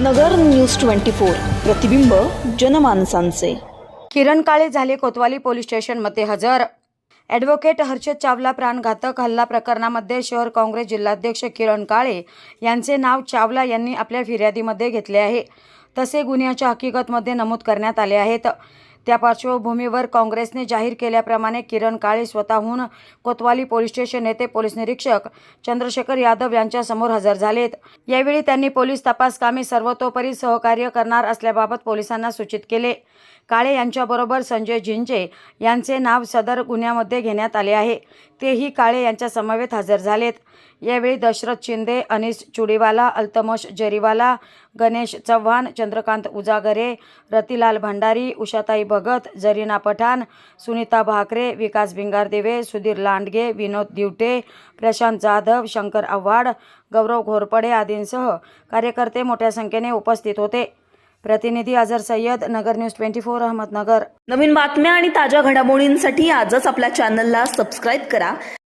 नगर news twenty four प्रतिबिंब जनमानसांचे. किरण काळे झाले कोतवाली police स्टेशनमध्ये हजर. ॲडव्होकेट हर्षद चावला प्राणघातक हल्ला प्रकरणामध्ये शहर काँग्रेस जिल्हाध्यक्ष किरण काळे यांचे नाव चावला यांनी आपल्या फिर्यादीमध्ये घेतले आहे. तसे गुन्ह्याच्या हकीकतमध्ये नमूद करण्यात आले आहेत. त्या पार्श्वभूमीवर काँग्रेसने जाहीर केल्याप्रमाणे किरण काळे स्वतःहून कोतवाली पोलीस स्टेशन येथे पोलीस निरीक्षक चंद्रशेखर यादव यांच्यासमोर हजर झालेत. यावेळी त्यांनी पोलीस तपास कामे सर्वतोपरी सहकार्य करणार असल्याबाबत पोलिसांना सूचित केले. काळे यांच्याबरोबर संजय झिंजे यांचे नाव सदर गुन्ह्यामध्ये घेण्यात आले आहे. तेही काळे यांच्या समवेत हजर झालेत. यावेळी दशरथ शिंदे अनिस चुडीवाला अल्तमश जरीवाला गणेश चव्हाण चंद्रकांत उजागरे रतिलाल भंडारी उषाताई भगत जरीना पठाण सुनीता भाकरे विकास भिंगारदेवे सुधीर लांडगे विनोद दिवटे प्रशांत जाधव शंकर आव्हाड गौरव घोरपडे आदींसह कार्यकर्ते मोठ्या संख्येने उपस्थित होते. प्रतिनिधी Azhar Sayyad Nagar news twenty four Ahmednagar. नवीन बातम्या आणि ताज्या घडामोडींसाठी आजच आपल्या चॅनलला सबस्क्राईब करा.